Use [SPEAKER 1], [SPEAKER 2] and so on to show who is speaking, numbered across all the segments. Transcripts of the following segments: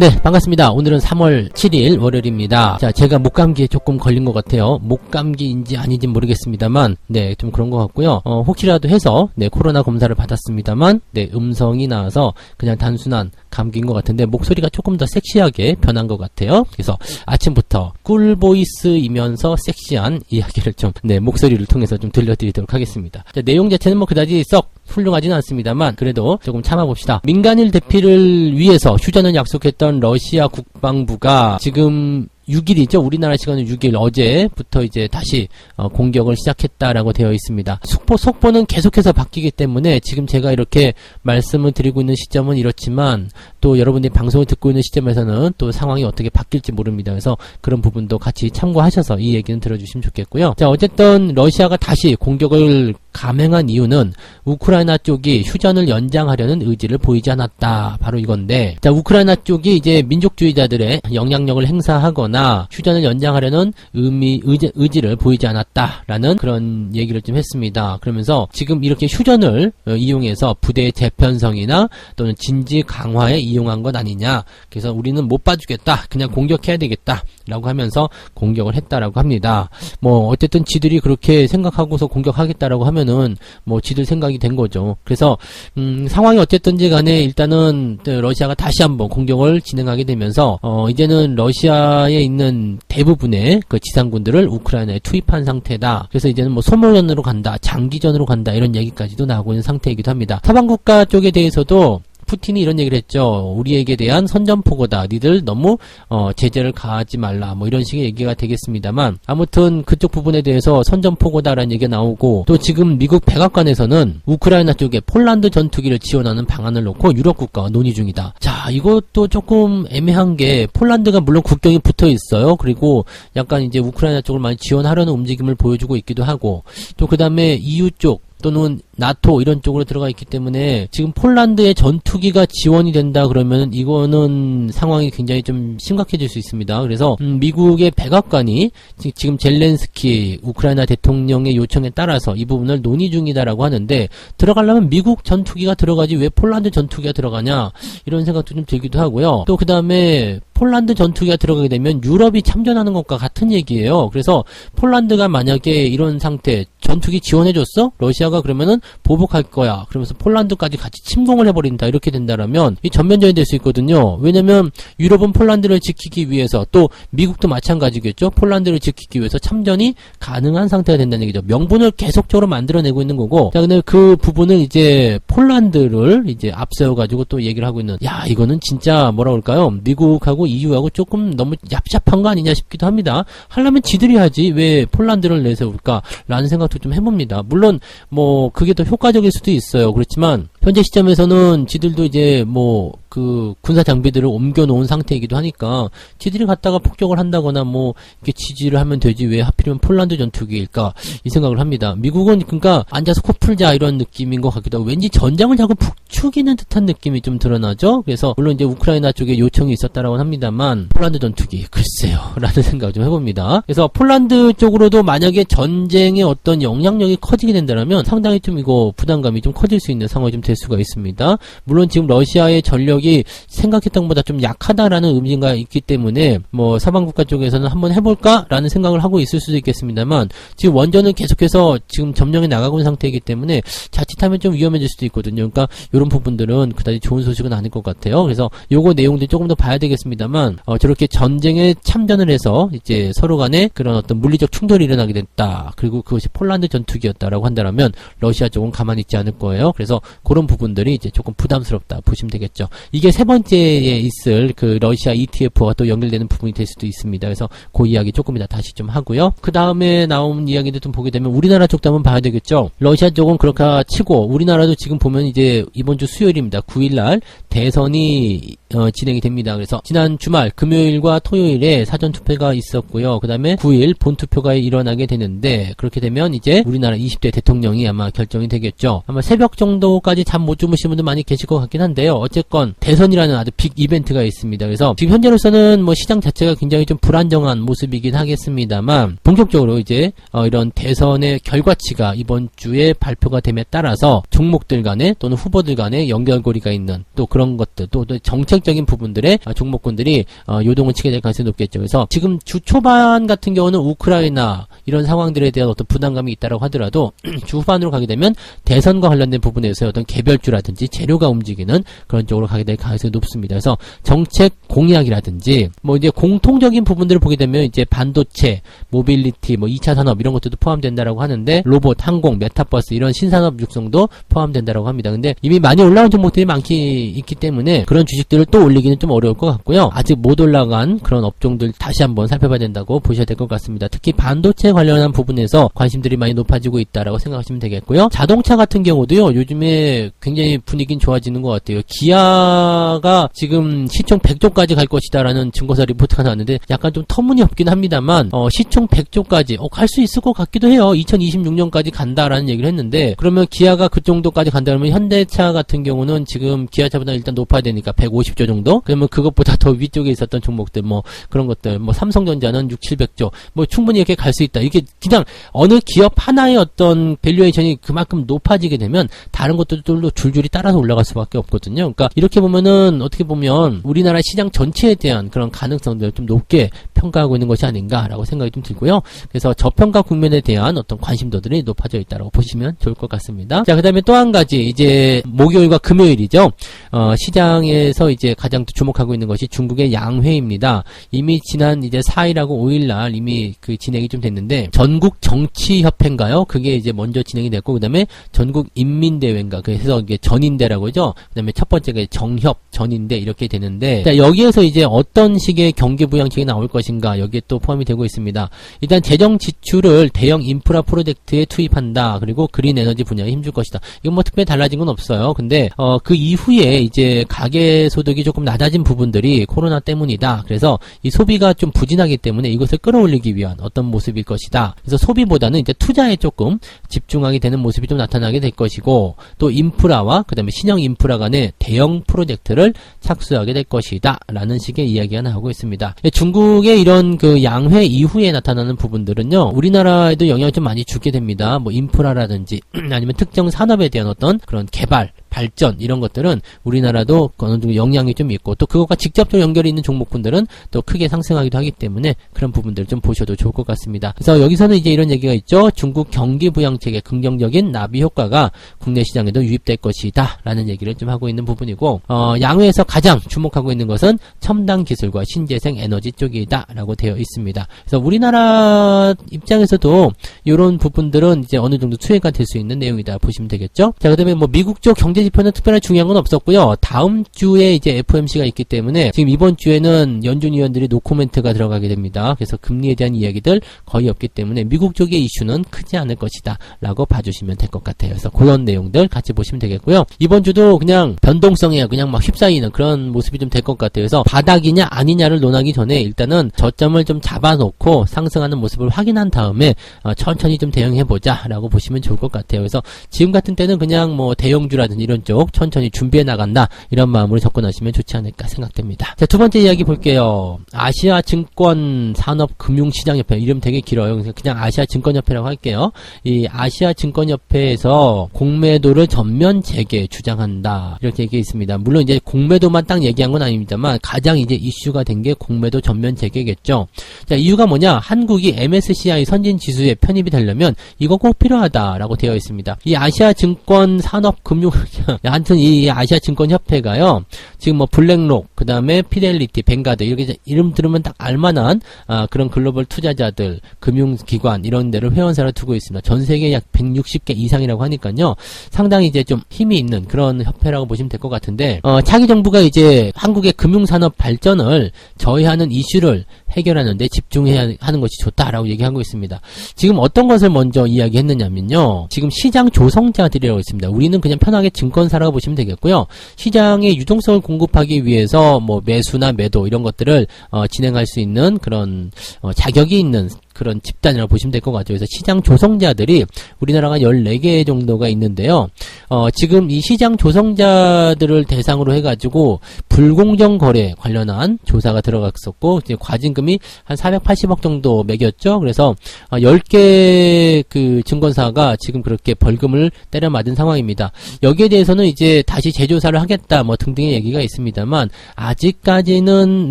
[SPEAKER 1] 네, 반갑습니다. 오늘은 3월 7일 월요일입니다. 자, 제가 목감기에 조금 걸린 것 같아요. 목감기인지 아닌지 모르겠습니다만, 네, 좀 그런 것 같고요. 어, 혹시라도 해서, 네, 코로나 검사를 받았습니다만, 네, 음성이 나와서 그냥 단순한 감기인 것 같은데, 목소리가 조금 더 섹시하게 변한 것 같아요. 그래서 아침부터 꿀보이스이면서 섹시한 이야기를 좀, 네, 목소리를 통해서 좀 들려드리도록 하겠습니다. 자, 내용 자체는 뭐 그다지 썩 훌륭하지는 않습니다만 그래도 조금 참아봅시다. 민간인 대피를 위해서 휴전을 약속했던 러시아 국방부가 지금 6일이죠. 우리나라 시간은 6일 어제부터 이제 다시 어, 공격을 시작했다라고 되어 있습니다. 속보 속보는 계속해서 바뀌기 때문에 지금 제가 이렇게 말씀을 드리고 있는 시점은 이렇지만 또 여러분들이 방송을 듣고 있는 시점에서는 또 상황이 어떻게 바뀔지 모릅니다. 그래서 그런 부분도 같이 참고하셔서 이 얘기는 들어주시면 좋겠고요. 자, 어쨌든 러시아가 다시 공격을 감행한 이유는 우크라이나 쪽이 휴전을 연장하려는 의지를 보이지 않았다. 바로 이건데, 자, 우크라이나 쪽이 이제 민족주의자들의 영향력을 행사하거나 휴전을 연장하려는 의미, 의지, 의지를 보이지 않았다라는 그런 얘기를 좀 했습니다. 그러면서 지금 이렇게 휴전을 어, 이용해서 부대의 재편성이나 또는 진지 강화에 이용한 것 아니냐. 그래서 우리는 못 봐주겠다. 그냥 공격해야 되겠다. 라고 하면서 공격을 했다라고 합니다. 뭐, 어쨌든 지들이 그렇게 생각하고서 공격하겠다라고 하면 은 뭐 지들 생각이 된 거죠. 그래서, 음, 상황이 어쨌든지 간에 일단은 러시아가 다시 한번 공격을 진행하게 되면서, 어, 이제는 러시아에 있는 대부분의 그 지상군들을 우크라이나에 투입한 상태다. 그래서 이제는 뭐 소모전으로 간다, 장기전으로 간다, 이런 얘기까지도 나오고 있는 상태이기도 합니다. 서방 국가 쪽에 대해서도 푸틴이 이런 얘기를 했죠. 우리에게 대한 선전포고다. 니들 너무 어, 제재를 가하지 말라. 뭐 이런 식의 얘기가 되겠습니다만 아무튼 그쪽 부분에 대해서 선전포고다라는 얘기가 나오고 또 지금 미국 백악관에서는 우크라이나 쪽에 폴란드 전투기를 지원하는 방안을 놓고 유럽 국가와 논의 중이다. 자, 이것도 조금 애매한 게 폴란드가 물론 국경이 붙어 있어요. 그리고 약간 이제 우크라이나 쪽을 많이 지원하려는 움직임을 보여주고 있기도 하고 또 그다음에 EU 쪽 또는 나토 이런 쪽으로 들어가 있기 때문에 지금 폴란드의 전투기가 지원이 된다 그러면 이거는 상황이 굉장히 좀 심각해질 수 있습니다. 그래서 음, 미국의 백악관이 지금 젤렌스키 우크라이나 대통령의 요청에 따라서 이 부분을 논의 중이다라고 하는데 들어가려면 미국 전투기가 들어가지 왜 폴란드 전투기가 들어가냐 이런 생각도 좀 들기도 하고요. 또 그 다음에 폴란드 전투기가 들어가게 되면 유럽이 참전하는 것과 같은 얘기예요. 그래서 폴란드가 만약에 이런 상태 전투기 지원해줬어? 러시아가 그러면은 보복할 거야. 그러면서 폴란드까지 같이 침공을 해버린다. 이렇게 된다라면 이 전면전이 될 수 있거든요. 왜냐면 유럽은 폴란드를 지키기 위해서 또 미국도 마찬가지겠죠. 폴란드를 지키기 위해서 참전이 가능한 상태가 된다는 얘기죠. 명분을 계속적으로 만들어내고 있는 거고. 자, 근데 그 부분을 이제 폴란드를 이제 앞세워가지고 또 얘기를 하고 있는. 야, 이거는 진짜 뭐라 그럴까요? 미국하고 EU하고 조금 너무 얍삽한 거 아니냐 싶기도 합니다. 하려면 지들이 하지 왜 폴란드를 내세울까? 라는 생각도 좀 해봅니다. 물론 뭐 그게 더 효과적일 수도 있어요. 그렇지만 현재 시점에서는 지들도 이제 뭐 그 군사 장비들을 옮겨 놓은 상태이기도 하니까 지들이 갔다가 폭격을 한다거나 뭐 이렇게 지지를 하면 되지 왜 하필이면 폴란드 전투기일까 이 생각을 합니다. 미국은 그러니까 앉아서 코 풀자 이런 느낌인 것 같기도 하고 왠지 전장을 자꾸 북추기는 듯한 느낌이 좀 드러나죠. 그래서 물론 이제 우크라이나 쪽에 요청이 있었다라고 합니다만 폴란드 전투기 글쎄요라는 생각을 좀 해봅니다. 그래서 폴란드 쪽으로도 만약에 전쟁의 어떤 영향력이 커지게 된다면 상당히 좀 이거 부담감이 좀 커질 수 있는 상황이 좀 될 수가 있습니다. 물론 지금 러시아의 전력 이 생각했던 것보다 좀 약하다라는 의미가 있기 때문에 뭐 서방 국가 쪽에서는 한번 해볼까라는 생각을 하고 있을 수도 있겠습니다만 지금 원전은 계속해서 지금 점령해 나가고 있는 상태이기 때문에 자칫하면 좀 위험해질 수도 있거든요. 그러니까 이런 부분들은 그다지 좋은 소식은 아닐 것 같아요. 그래서 요거 내용들 조금 더 봐야 되겠습니다만 어, 저렇게 전쟁에 참전을 해서 이제 서로 간에 그런 어떤 물리적 충돌이 일어나게 됐다. 그리고 그것이 폴란드 전투기였다라고 한다면 러시아 쪽은 가만히 있지 않을 거예요. 그래서 그런 부분들이 이제 조금 부담스럽다 보시면 되겠죠. 이게 세 번째에 있을 그 러시아 ETF와 또 연결되는 부분이 될 수도 있습니다. 그래서 그 이야기 조금 이따 다시 좀 하고요. 그 다음에 나온 이야기들 좀 보게 되면 우리나라 쪽도 한번 봐야 되겠죠. 러시아 쪽은 그렇게 치고 우리나라도 지금 보면 이제 이번 주 수요일입니다. 9일날 대선이 어, 진행이 됩니다. 그래서 지난 주말 금요일과 토요일에 사전 투표가 있었고요. 그 다음에 9일 본 투표가 일어나게 되는데 그렇게 되면 이제 우리나라 20대 대통령이 아마 결정이 되겠죠. 아마 새벽 정도까지 잠 못 주무신 분들 많이 계실 것 같긴 한데요. 어쨌건 대선이라는 아주 빅 이벤트가 있습니다. 그래서 지금 현재로서는 뭐 시장 자체가 굉장히 좀 불안정한 모습이긴 하겠습니다만 본격적으로 이제 어, 이런 대선의 결과치가 이번 주에 발표가 됨에 따라서 종목들 간에 또는 후보들 간에 연결고리가 있는 또 그런 것들 또, 또 정책적인 부분들의 아, 종목군들이 어, 요동을 치게 될 가능성이 높겠죠. 그래서 지금 주 초반 같은 경우는 우크라이나 이런 상황들에 대한 어떤 부담감이 있다라고 하더라도 주 후반으로 가게 되면 대선과 관련된 부분에서 어떤 개별주라든지 재료가 움직이는 그런 쪽으로 가게 될 가능성이 높습니다. 그래서 정책 공약이라든지 뭐 이제 공통적인 부분들을 보게 되면 이제 반도체, 모빌리티, 뭐 2차 산업 이런 것들도 포함된다라고 하는데 로봇, 항공, 메타버스 이런 신산업 육성도 포함된다라고 합니다. 근데 이미 많이 올라온 종목들이 많기 있기 때문에 그런 주식들을 또 올리기는 좀 어려울 것 같고요. 아직 못 올라간 그런 업종들 다시 한번 살펴봐야 된다고 보셔야 될 것 같습니다. 특히 반도체 관련한 부분에서 관심들이 많이 높아지고 있다라고 생각하시면 되겠고요. 자동차 같은 경우도요. 요즘에 굉장히 분위기는 좋아지는 것 같아요. 기아 가 지금 시총 100조까지 갈 것이다라는 증거사 리포트가 나왔는데 약간 좀 터무니없긴 합니다만 어, 시총 100조까지 어, 갈 수 있을 것 같기도 해요. 2026년까지 간다라는 얘기를 했는데 그러면 기아가 그 정도까지 간다면 현대차 같은 경우는 지금 기아차보다 일단 높아야 되니까 150조 정도? 그러면 그것보다 더 위쪽에 있었던 종목들 뭐 그런 것들 뭐 삼성전자는 6, 700조 뭐 충분히 이렇게 갈 수 있다. 이게 그냥 어느 기업 하나의 어떤 밸류에이션이 그만큼 높아지게 되면 다른 것들도 줄줄이 따라서 올라갈 수밖에 없거든요. 그러니까 이렇게 보면 은 어떻게 보면 우리나라 시장 전체에 대한 그런 가능성들을 좀 높게 평가하고 있는 것이 아닌가라고 생각이 좀 들고요. 그래서 저평가 국면에 대한 어떤 관심도들이 높아져 있다고 보시면 좋을 것 같습니다. 자, 그 다음에 또 한 가지 이제 목요일과 금요일이죠. 어, 시장에서 이제 가장 주목하고 있는 것이 중국의 양회입니다. 이미 지난 이제 4일하고 5일 날 이미 그 진행이 좀 됐는데 전국 정치협회인가요? 그게 이제 먼저 진행이 됐고 그 다음에 전국 인민대회인가 그래서 이게 전인대라고 하죠. 그 다음에 첫 번째가 정협 전인대 이렇게 되는데 자, 여기에서 이제 어떤 식의 경기 부양책이 나올 것인가 여기에 또 포함이 되고 있습니다. 일단 재정 지출을 대형 인프라 프로젝트에 투입한다. 그리고 그린 에너지 분야에 힘줄 것이다. 이건 뭐 특별히 달라진 건 없어요. 근데 어, 그 이후에 이제 가계 소득이 조금 낮아진 부분들이 코로나 때문이다. 그래서 이 소비가 좀 부진하기 때문에 이것을 끌어올리기 위한 어떤 모습일 것이다. 그래서 소비보다는 이제 투자에 조금 집중하게 되는 모습이 좀 나타나게 될 것이고 또 인프라와 그다음에 신형 인프라 간의 대형 프로젝트 를 착수하게 될 것이다. 라는 식의 이야기가 나오고 있습니다. 중국의 이런 그 양회 이후에 나타나는 부분들은요. 우리나라에도 영향을 좀 많이 주게 됩니다. 뭐 인프라라든지 아니면 특정 산업에 대한 어떤 그런 개발 발전 이런 것들은 우리나라도 어느 정도 영향이 좀 있고 또 그것과 직접적으로 연결이 있는 종목군들은 또 크게 상승하기도 하기 때문에 그런 부분들 좀 보셔도 좋을 것 같습니다. 그래서 여기서는 이제 이런 얘기가 있죠. 중국 경기 부양책의 긍정적인 나비 효과가 국내 시장에도 유입될 것이다 라는 얘기를 좀 하고 있는 부분이고 어, 양회에서 가장 주목하고 있는 것은 첨단 기술과 신재생 에너지 쪽이다 라고 되어 있습니다. 그래서 우리나라 입장에서도 이런 부분들은 이제 어느 정도 수혜가 될 수 있는 내용이다 보시면 되겠죠. 자 그 다음에 뭐 미국 쪽 경제 지표는 특별히 중요한 건 없었고요. 다음 주에 이제 FOMC가 있기 때문에 지금 이번 주에는 연준 위원들이 노코멘트가 들어가게 됩니다. 그래서 금리에 대한 이야기들 거의 없기 때문에 미국 쪽의 이슈는 크지 않을 것이다 라고 봐주시면 될 것 같아요. 그래서 그런 내용들 같이 보시면 되겠고요. 이번 주도 그냥 변동성에 그냥 막 휩싸이는 그런 모습이 좀 될 것 같아요. 그래서 바닥이냐 아니냐를 논하기 전에 일단은 저점을 좀 잡아놓고 상승하는 모습을 확인한 다음에 어, 천천히 좀 대응해보자 라고 보시면 좋을 것 같아요. 그래서 지금 같은 때는 그냥 뭐 대형주라든지 이런 쪽 천천히 준비해 나간다 이런 마음으로 접근하시면 좋지 않을까 생각됩니다. 자, 두 번째 이야기 볼게요. 아시아 증권 산업 금융 시장 협회 이름 되게 길어요. 그냥 아시아 증권 협회라고 할게요. 이 아시아 증권 협회에서 공매도를 전면 재개 주장한다 이렇게 얘기 있습니다. 물론 이제 공매도만 딱 얘기한 건 아닙니다만 가장 이제 이슈가 된 게 공매도 전면 재개겠죠. 자, 이유가 뭐냐? 한국이 MSCI 선진 지수에 편입이 되려면 이거 꼭 필요하다라고 되어 있습니다. 이 아시아 증권 산업 금융 하여튼 이 아시아 증권 협회가요. 지금 뭐 블랙록, 그 다음에 피델리티, 뱅가드 이렇게 이름 들으면 딱 알만한 아, 그런 글로벌 투자자들, 금융기관 이런 데를 회원사로 두고 있습니다. 전 세계 약 160개 이상이라고 하니까요. 상당히 이제 좀 힘이 있는 그런 협회라고 보시면 될 것 같은데 어, 차기 정부가 이제 한국의 금융산업 발전을 저해하는 이슈를 해결하는데 집중해야 하는 것이 좋다라고 얘기하고 있습니다. 지금 어떤 것을 먼저 이야기했느냐면요. 지금 시장 조성자들이라고 있습니다. 우리는 그냥 편하게 증권사라고 보시면 되겠고요. 시장의 유동성을 공급하기 위해서 뭐 매수나 매도 이런 것들을 어, 진행할 수 있는 그런 어, 자격이 있는 그런 집단이라고 보시면 될 것 같죠. 그래서 시장 조성자들이 우리나라가 14개 정도가 있는데요. 어, 지금 이 시장 조성자들을 대상으로 해가지고 불공정 거래 관련한 조사가 들어갔었고 이제 과징금이 한 480억 정도 매겼죠. 그래서 어, 10개 그 증권사가 지금 그렇게 벌금을 때려 맞은 상황입니다. 여기에 대해서는 이제 다시 재조사를 하겠다 뭐 등등의 얘기가 있습니다만 아직까지는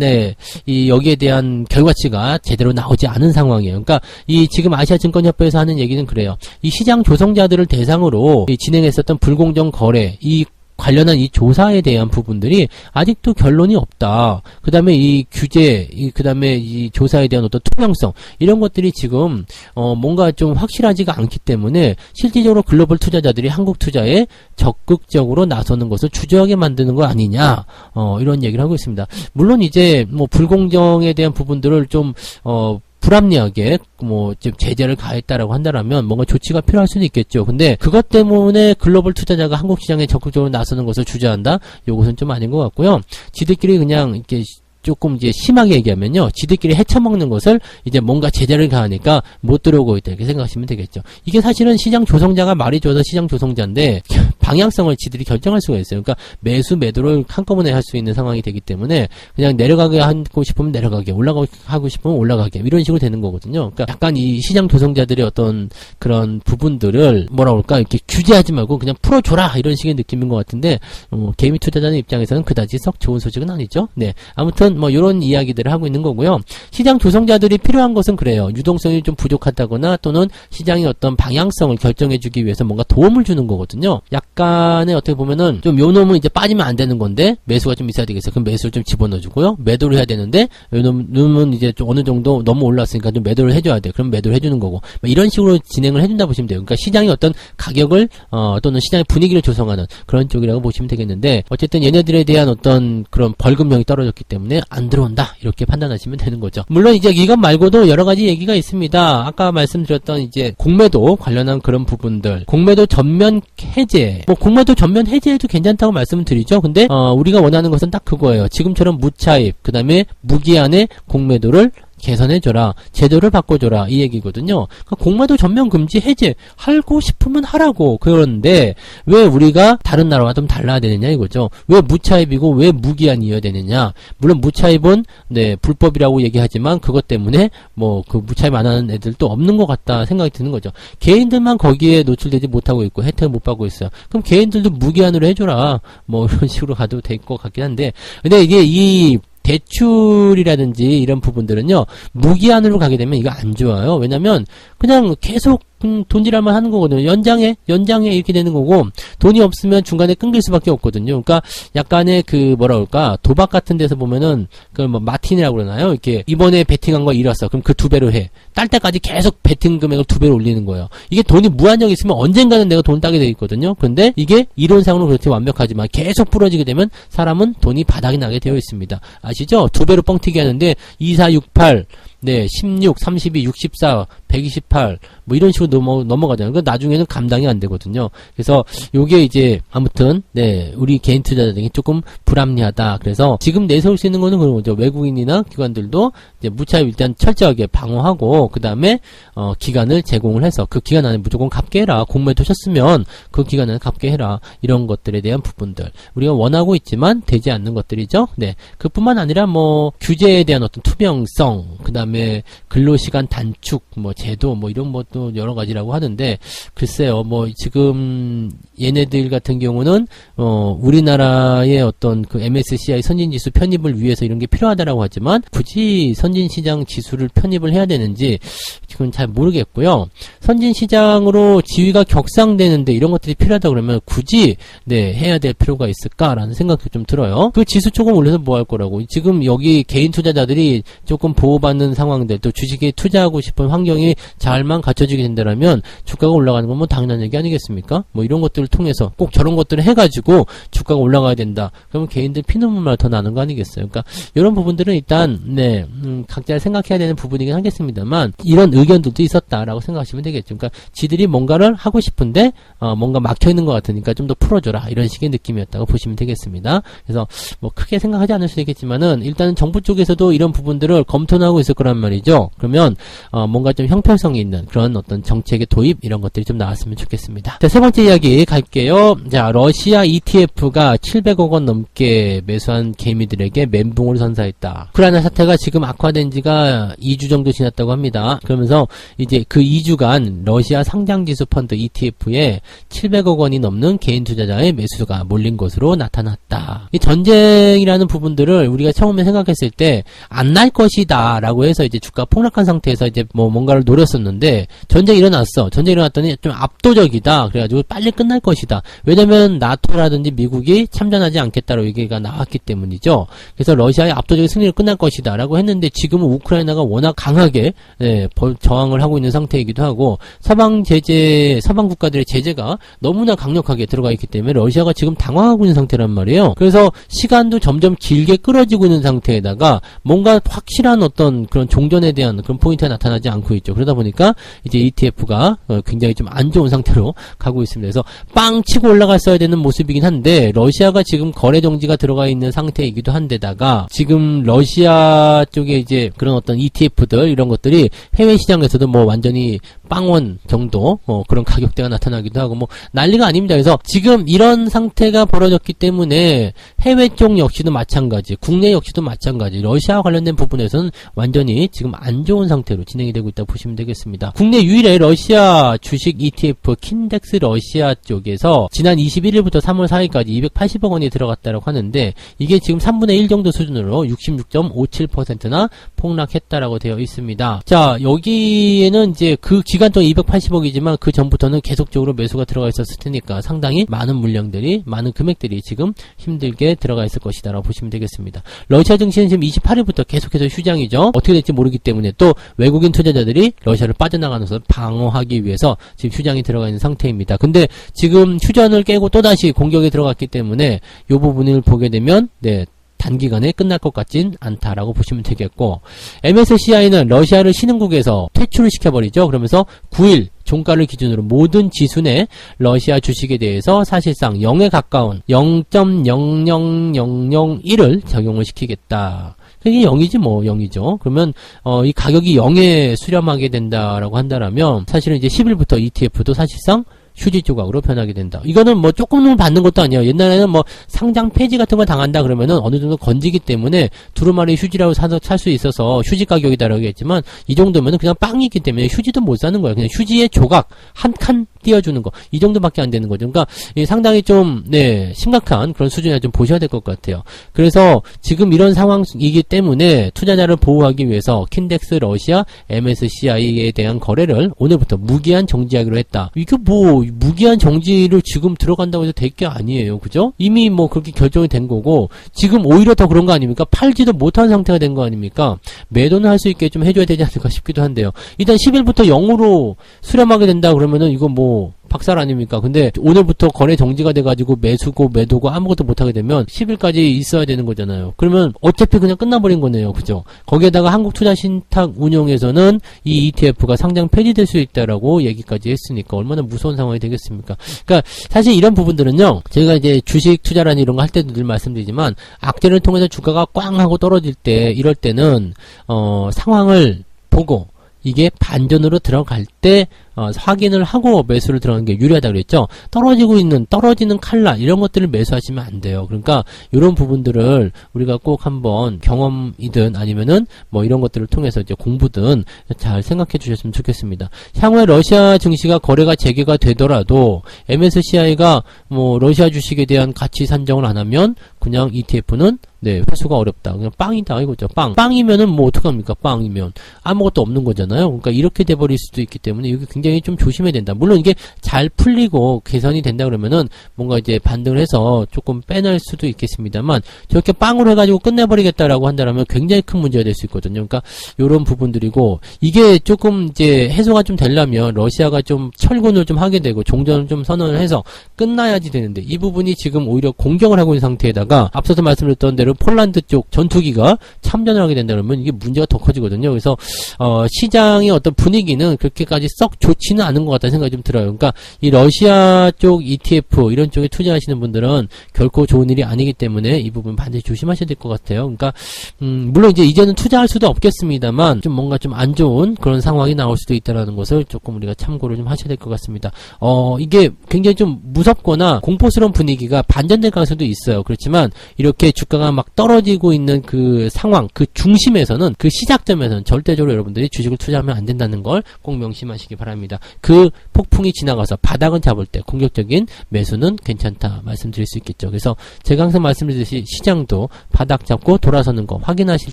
[SPEAKER 1] 네, 이 여기에 대한 결과치가 제대로 나오지 않은 상황이에요. 그러니까 이 지금 아시아 증권협회에서 하는 얘기는 그래요. 이 시장 조성자들을 대상으로 이 진행했었던 불 공정 거래 이 관련한 이 조사에 대한 부분들이 아직도 결론이 없다. 그 다음에 이 규제, 그 다음에 이 조사에 대한 어떤 투명성, 이런 것들이 지금, 어, 뭔가 좀 확실하지가 않기 때문에 실질적으로 글로벌 투자자들이 한국 투자에 적극적으로 나서는 것을 주저하게 만드는 거 아니냐, 어, 이런 얘기를 하고 있습니다. 물론 이제 뭐 불공정에 대한 부분들을 좀, 어, 불합리하게 뭐좀 제재를 가했다라고 한다라면 뭔가 조치가 필요할 수는 있겠죠. 근데 그것 때문에 글로벌 투자자가 한국 시장에 적극적으로 나서는 것을 주저한다. 요것은 좀 아닌 것 같고요. 지들끼리 그냥 이렇게 조금 이제 심하게 얘기하면요. 지들끼리 헤쳐먹는 것을 이제 뭔가 제재를 가하니까 못 들어오고 있다. 이렇게 생각하시면 되겠죠. 이게 사실은 시장 조성자가 말이 좋아서 시장 조성자인데 방향성을 지들이 결정할 수가 있어요. 그러니까 매수 매도를 한꺼번에 할 수 있는 상황이 되기 때문에 그냥 내려가게 하고 싶으면 내려가게, 올라가고 싶으면 올라가게 이런 식으로 되는 거거든요. 그러니까 약간 이 시장 조성자들의 어떤 그런 부분들을 뭐라 그럴까 이렇게 규제하지 말고 그냥 풀어줘라 이런 식의 느낌인 것 같은데 어, 개미 투자자는 입장에서는 그다지 썩 좋은 소식은 아니죠. 네, 아무튼 뭐 이런 이야기들을 하고 있는 거고요. 시장 조성자들이 필요한 것은 그래요. 유동성이 좀 부족하다거나 또는 시장의 어떤 방향성을 결정해주기 위해서 뭔가 도움을 주는 거거든요. 약간의 어떻게 보면은 좀 요 놈은 이제 빠지면 안 되는 건데 매수가 좀 있어야 되겠어요. 그럼 매수를 좀 집어넣어주고요. 매도를 해야 되는데 요 놈, 놈은 이제 좀 어느 정도 너무 올랐으니까 좀 매도를 해줘야 돼. 그럼 매도를 해주는 거고 뭐 이런 식으로 진행을 해준다 보시면 돼요. 그러니까 시장의 어떤 가격을 어, 또는 시장의 분위기를 조성하는 그런 쪽이라고 보시면 되겠는데 어쨌든 얘네들에 대한 어떤 그런 벌금형이 떨어졌기 때문에 안 들어온다 이렇게 판단하시면 되는 거죠. 물론 이제 이것 말고도 여러 가지 얘기가 있습니다. 아까 말씀드렸던 이제 공매도 관련한 그런 부분들, 공매도 전면 해제, 뭐 공매도 전면 해제해도 괜찮다고 말씀을 드리죠. 근데 어, 우리가 원하는 것은 딱 그거예요. 지금처럼 무차입, 그 다음에 무기한의 공매도를 개선해줘라. 제도를 바꿔줘라. 이 얘기거든요. 그러니까 공매도 전면 금지 해제 하고 싶으면 하라고. 그런데 왜 우리가 다른 나라와 좀 달라야 되느냐 이거죠. 왜 무차입이고 왜 무기한이어야 되느냐. 물론 무차입은 네 불법이라고 얘기하지만 그것 때문에 뭐 그 무차입 안 하는 애들도 없는 것 같다 생각이 드는 거죠. 개인들만 거기에 노출되지 못하고 있고 혜택을 못 받고 있어요. 그럼 개인들도 무기한으로 해줘라. 뭐 이런 식으로 가도 될 것 같긴 한데 근데 이게 이 대출이라든지 이런 부분들은요 무기한으로 가게 되면 이거 안 좋아요. 왜냐면 그냥 계속 음, 돈질할만 하는 거거든요. 연장해 연장해 이렇게 되는 거고 돈이 없으면 중간에 끊길 수밖에 없거든요. 그러니까 약간의 그 뭐라 그럴까? 도박 같은 데서 보면은 그뭐 마틴이라고 그러나요? 이렇게 이번에 베팅한 거 잃었어. 그럼 그 두 배로 해 딸 때까지 계속 베팅 금액을 두 배로 올리는 거예요. 이게 돈이 무한정 있으면 언젠가는 내가 돈 따게 돼 있거든요. 그런데 이게 이론상으로 그렇게 완벽하지만 계속 부러지게 되면 사람은 돈이 바닥이 나게 되어 있습니다. 아시죠? 두 배로 뻥튀기 하는데 2468 네, 16, 32, 64, 128, 뭐 이런 식으로 넘어, 넘어가잖아요. 그 나중에는 감당이 안 되거든요. 그래서 요게 이제, 아무튼, 네, 우리 개인 투자자들이 조금 불합리하다. 그래서 지금 내세울 수 있는 거는 그런 거죠. 외국인이나 기관들도 이제 무차입 일단 철저하게 방어하고, 그 다음에, 어, 기간을 제공을 해서 그 기간 안에 무조건 갚게 해라. 공매 도 셨으면 그 기간 안에 갚게 해라. 이런 것들에 대한 부분들. 우리가 원하고 있지만 되지 않는 것들이죠. 네. 그 뿐만 아니라 뭐, 규제에 대한 어떤 투명성, 그 다음에 다음에 근로시간 단축, 뭐 제도, 뭐 이런 것도 여러 가지라고 하는데 글쎄요, 뭐 지금 얘네들 같은 경우는 어 우리나라의 어떤 그 MSCI 선진지수 편입을 위해서 이런 게 필요하다라고 하지만 굳이 선진시장 지수를 편입을 해야 되는지 지금 잘 모르겠고요. 선진시장으로 지위가 격상되는데 이런 것들이 필요하다 그러면 굳이 네 해야 될 필요가 있을까라는 생각도 좀 들어요. 그 지수 조금 올려서 뭐 할 거라고 지금 여기 개인 투자자들이 조금 보호받는 상황들 또 주식에 투자하고 싶은 환경이 잘만 갖춰지게 된다면 주가가 올라가는 건 뭐 당연한 얘기 아니겠습니까? 뭐 이런 것들을 통해서 꼭 저런 것들을 해가지고 주가가 올라가야 된다. 그러면 개인들 피눈물 더 나는 거 아니겠어요? 그러니까 이런 부분들은 일단 네 음, 각자 생각해야 되는 부분이긴 하겠습니다만 이런 의견들도 있었다라고 생각하시면 되겠죠. 그러니까 지들이 뭔가를 하고 싶은데 어, 뭔가 막혀 있는 것 같으니까 좀 더 풀어줘라 이런 식의 느낌이었다고 보시면 되겠습니다. 그래서 뭐 크게 생각하지 않을 수 있겠지만은 일단은 정부 쪽에서도 이런 부분들을 검토는 하고 있을 거라. 거란 말이죠. 그러면 어, 뭔가 좀 형평성이 있는 그런 어떤 정책의 도입 이런 것들이 좀 나왔으면 좋겠습니다. 자, 세 번째 이야기 갈게요. 자, 러시아 ETF가 700억 원 넘게 매수한 개미들에게 멘붕을 선사했다. 우크라이나 사태가 지금 악화된 지가 2주 정도 지났다고 합니다. 그러면서 이제 그 2주간 러시아 상장지수 펀드 ETF에 700억 원이 넘는 개인 투자자의 매수가 몰린 것으로 나타났다. 이 전쟁이라는 부분들을 우리가 처음에 생각했을 때 안 날 것이다 라고 해서 이제 주가 폭락한 상태에서 이제 뭐 뭔가를 노렸었는데 전쟁이 일어났어. 전쟁이 일어났더니 좀 압도적이다. 그래가지고 빨리 끝날 것이다. 왜냐면 나토라든지 미국이 참전하지 않겠다라고 얘기가 나왔기 때문이죠. 그래서 러시아의 압도적인 승리로 끝날 것이다 라고 했는데 지금은 우크라이나가 워낙 강하게 네, 벌- 저항을 하고 있는 상태이기도 하고 서방 제재, 서방 국가들의 제재가 너무나 강력하게 들어가 있기 때문에 러시아가 지금 당황하고 있는 상태란 말이에요. 그래서 시간도 점점 길게 끌어지고 있는 상태에다가 뭔가 확실한 어떤 그런 종전에 대한 그런 포인트가 나타나지 않고 있죠. 그러다 보니까 이제 ETF가 어, 굉장히 좀 안 좋은 상태로 가고 있습니다. 그래서 빵 치고 올라갔어야 되는 모습이긴 한데 러시아가 지금 거래 정지가 들어가 있는 상태이기도 한데다가 지금 러시아 쪽에 이제 그런 어떤 ETF들 이런 것들이 해외 시장에서도 뭐 완전히 빵원 정도 어, 그런 가격대가 나타나기도 하고 뭐 난리가 아닙니다. 그래서 지금 이런 상태가 벌어졌기 때문에 해외 쪽 역시도 마찬가지, 국내 역시도 마찬가지. 러시아와 관련된 부분에서는 완전히 지금 안 좋은 상태로 진행이 되고 있다고 보시면 되겠습니다. 국내 유일의 러시아 주식 ETF 킨덱스 러시아 쪽에서 지난 21일부터 3월 4일까지 280억 원이 들어갔다고 하는데 이게 지금 3분의 1 정도 수준으로 66.57%나 폭락했다라고 되어 있습니다. 자, 여기에는 이제 그 기간 동안 280억이지만 그 전부터는 계속적으로 매수가 들어가 있었을 테니까 상당히 많은 물량들이, 많은 금액들이 지금 힘들게 들어가 있을 것이다라고 보시면 되겠습니다. 러시아 증시는 지금 28일부터 계속해서 휴장이죠. 어떻게 될지 모르기 때문에 또 외국인 투자자들이 러시아를 빠져나가는 것을 방어하기 위해서 지금 휴장이 들어가 있는 상태입니다. 근데 지금 휴전을 깨고 또다시 공격에 들어갔기 때문에 이 부분을 보게 되면 네, 단기간에 끝날 것 같진 않다라고 보시면 되겠고 MSCI는 러시아를 신흥국에서 퇴출을 시켜버리죠. 그러면서 9일 종가를 기준으로 모든 지수 내 러시아 주식에 대해서 사실상 0에 가까운 0.00001을 적용을 시키겠다. 이게 0이지 뭐 0이죠. 그러면 어, 이 가격이 0에 수렴하게 된다라고 한다라면 사실은 이제 10일부터 ETF도 사실상 휴지 조각으로 변하게 된다. 이거는 뭐 조금은 받는 것도 아니에요. 옛날에는 뭐 상장 폐지 같은 걸 당한다 그러면은 어느 정도 건지기 때문에 두루마리 휴지라고 사서 살 수 있어서 휴지 가격이다라고 했지만 이 정도면은 그냥 빵이기 때문에 휴지도 못 사는 거예요. 그냥 휴지의 조각 한 칸 띄워주는 거 이 정도밖에 안 되는 거죠. 그러니까 이 상당히 좀 네 심각한 그런 수준을 좀 보셔야 될 것 같아요. 그래서 지금 이런 상황이기 때문에 투자자를 보호하기 위해서 킨덱스 러시아 MSCI에 대한 거래를 오늘부터 무기한 정지하기로 했다. 이게 뭐 무기한 정지를 지금 들어간다고 해서 될 게 아니에요. 그죠? 이미 뭐 그렇게 결정이 된 거고 지금 오히려 더 그런 거 아닙니까? 팔지도 못한 상태가 된 거 아닙니까? 매도는 할 수 있게 좀 해줘야 되지 않을까 싶기도 한데요. 일단 10일부터 0으로 수렴하게 된다 그러면은 이거 뭐 박살 아닙니까? 근데 오늘부터 거래 정지가 돼가지고 매수고 매도고 아무것도 못하게 되면 10일까지 있어야 되는 거잖아요. 그러면 어차피 그냥 끝나버린 거네요. 그죠? 거기에다가 한국투자신탁운용에서는 이 ETF가 상장 폐지될 수 있다라고 얘기까지 했으니까 얼마나 무서운 상황이 되겠습니까? 그러니까 사실 이런 부분들은요. 제가 이제 주식 투자라는 이런 거 할 때도 늘 말씀드리지만 악재를 통해서 주가가 꽝 하고 떨어질 때 이럴 때는 어 상황을 보고 이게 반전으로 들어갈 때 어, 확인을 하고 매수를 들어가는 게 유리하다 그랬죠. 떨어지고 있는 떨어지는 칼라 이런 것들을 매수하시면 안 돼요. 그러니까 이런 부분들을 우리가 꼭 한번 경험이든 아니면은 뭐 이런 것들을 통해서 이제 공부든 잘 생각해 주셨으면 좋겠습니다. 향후에 러시아 증시가 거래가 재개가 되더라도 MSCI가 뭐 러시아 주식에 대한 가치 산정을 안 하면 그냥 ETF는 네, 회수가 어렵다. 그냥 빵이다 이거죠. 빵. 빵이면은 뭐 어떡합니까? 빵이면 아무것도 없는 거잖아요. 그러니까 이렇게 돼버릴 수도 있기 때문에 이게 굉장히 좀 조심해야 된다. 물론 이게 잘 풀리고 개선이 된다 그러면은 뭔가 이제 반등을 해서 조금 빼낼 수도 있겠습니다만 저렇게 빵으로 해가지고 끝내버리겠다라고 한다면 굉장히 큰 문제가 될 수 있거든요. 그러니까 이런 부분들이고 이게 조금 이제 해소가 좀 되려면 러시아가 좀 철군을 좀 하게 되고 종전을 좀 선언을 해서 끝나야지 되는데 이 부분이 지금 오히려 공격을 하고 있는 상태에다가 앞서서 말씀드렸던 대로 폴란드 쪽 전투기가 참전을 하게 된다 그러면 이게 문제가 더 커지거든요. 그래서 어, 시장의 어떤 분위기는 그렇게까지 썩 좋지는 않은 것 같다는 생각이 좀 들어요. 그러니까 이 러시아 쪽 ETF 이런 쪽에 투자하시는 분들은 결코 좋은 일이 아니기 때문에 이 부분 반드시 조심하셔야 될 것 같아요. 그러니까 음, 물론 이제 이제는 투자할 수도 없겠습니다만 좀 뭔가 좀 안 좋은 그런 상황이 나올 수도 있다라는 것을 조금 우리가 참고를 좀 하셔야 될 것 같습니다. 어, 이게 굉장히 좀 무섭거나 공포스러운 분위기가 반전될 가능성도 있어요. 그렇지만 이렇게 주가가 막 떨어지고 있는 그 상황, 그 중심에서는 그 시작점에서는 절대적으로 여러분들이 주식을 투자하면 안 된다는 걸 꼭 명심하시기 바랍니다. 그 폭풍이 지나가서 바닥은 잡을 때 공격적인 매수는 괜찮다 말씀드릴 수 있겠죠. 그래서 제가 항상 말씀드렸듯이 시장도 바닥 잡고 돌아서는 거 확인하실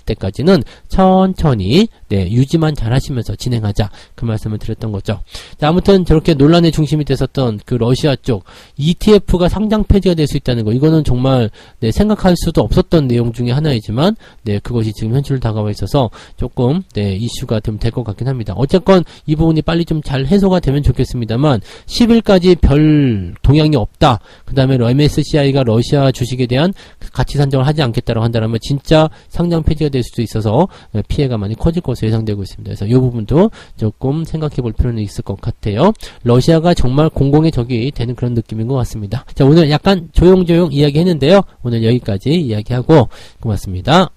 [SPEAKER 1] 때까지는 천천히 네, 유지만 잘 하시면서 진행하자 그 말씀을 드렸던 거죠. 자, 아무튼 저렇게 논란의 중심이 됐었던 그 러시아 쪽 ETF가 상장 폐지가 될 수 있다는 거 이거는 정말 네, 생각할 수도 없었던 내용 중에 하나이지만 네, 그것이 지금 현실로 다가와 있어서 조금 네, 이슈가 좀 될 것 같긴 합니다. 어쨌건 이 부분이 빨리 좀 잘 해소가 되면 좋겠습니다 만 10일까지 별 동향이 없다. 그 다음에 MSCI가 러시아 주식에 대한 가치 산정을 하지 않겠다고 한다면 진짜 상장 폐지가 될 수도 있어서 네, 피해가 많이 커질 것으로 예상되고 있습니다. 그래서 이 부분도 조금 생각해 볼 필요는 있을 것 같아요. 러시아가 정말 공공의 적이 되는 그런 느낌인 것 같습니다. 자, 오늘 약간 조용조용 이야기 했는데요. 오늘 여기까지 이야기하고 고맙습니다.